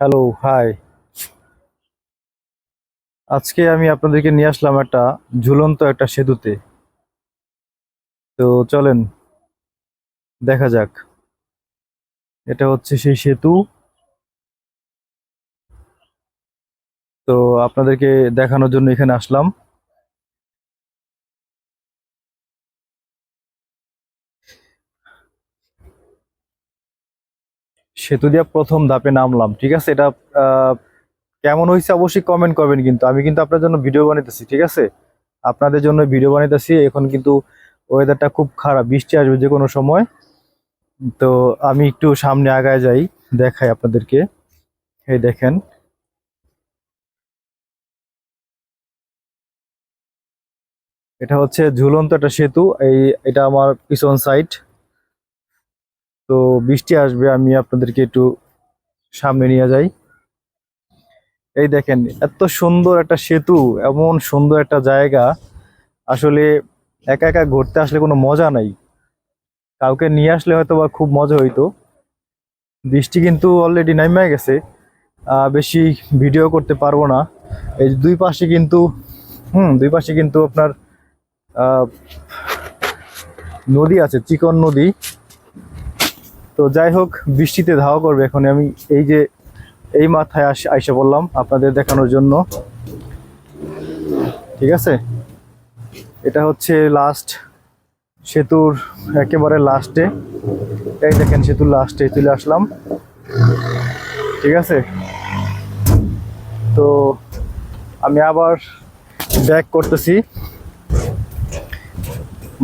Hello hi আজকে আমি আপনাদেরকে নিয়ে আসলাম একটা ঝুলন্ত একটা সেতুতে। তো চলেন, দেখা যাক। এটা হচ্ছে সেই সেতু। তো আপনাদেরকে দেখানোর জন্য এখানে আসলাম। সেতু দিয়ে প্রথম ধাপে নামলাম, ঠিক আছে? এটা কেমন হয়েছে অবশ্যই কমেন্ট করবেন কিন্তু আমি কিন্তু আপনার জন্য ভিডিও বানাইতেছি, ঠিক আছে? আপনাদের জন্য ভিডিও বানাইতেছি, এখন কিন্তু ওয়েদারটা খুব খারাপ, বৃষ্টি আসবে যে কোনো সময়। তো আমি একটু সামনে আগায় যাই, দেখাই আপনাদেরকে। এই দেখেন। এটা হচ্ছে ঝুলন্ত একটা সেতু, এই, এটা আমার পিছন সাইড তো বৃষ্টি আসবে, আমি আপনাদেরকে একটু সামনে নিয়ে যাই। এই দেখেন, এত সুন্দর একটা সেতু, এমন সুন্দর একটা জায়গা। আসলে একা একা ঘুরতে আসলে কোনো মজা নাই। কাউকে নিয়ে আসলে হয়তো বা খুব মজা হইতো। বৃষ্টি কিন্তু অলরেডি নামে গেছে। বেশি ভিডিও করতে পারব না। এই দুই পাশে কিন্তু, হুম, দুই পাশে কিন্তু আপনার নদী আছে, চিকন নদী। তো যাই হোক, বৃষ্টিতে ধাওয়া করবে এখন। আমি এই যে এই মাথায় আইসা বললাম আপনাদের দেখানোর জন্য। ঠিক আছে? এটা হচ্ছে লাস্ট সেতুর, একেবারে লাস্টে এই দেখেন সেতুর লাস্টে চলে আসলাম। ঠিক আছে? তো আমি আবার ব্যাক করতেছি।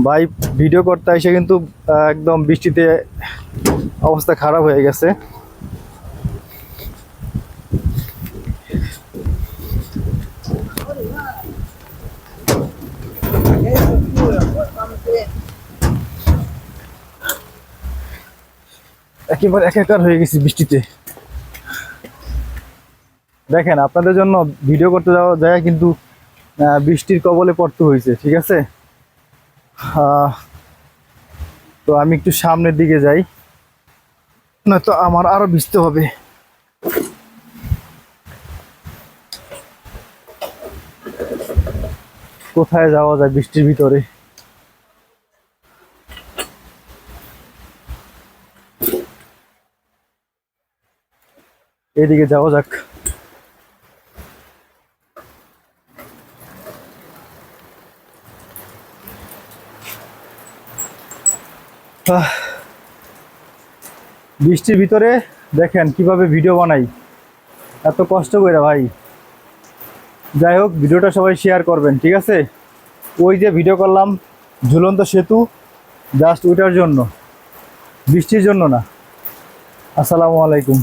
ভাই ভিডিও করতে এসে কিন্তু একদম বৃষ্টিতে অবস্থা খারাপ হয়ে গেছে। একেবারে একাকার হয়ে গেছি বৃষ্টিতে। দেখেন, আপনাদের জন্য ভিডিও করতে যাওয়া যায় কিন্তু বৃষ্টির কবলে পড়তে হয়েছে, ঠিক আছে? তো আমি একটু সামনের দিকে যাই। না তো আমার আরও ভিজতে হবে। কোথায় যাওয়া যায় বৃষ্টির ভিতরে? এদিকে যাওয়া যাক। বৃষ্টির ভিতরে দেখেন কীভাবে ভিডিও বানাই। এত কষ্ট করে ভাই। যাই হোক, ভিডিওটা সবাই শেয়ার করবেন, ঠিক আছে? ওই যে ভিডিও করলাম, ঝুলন্ত সেতু জাস্ট ওইটার জন্য। বৃষ্টির জন্য না। আসসালামু আলাইকুম।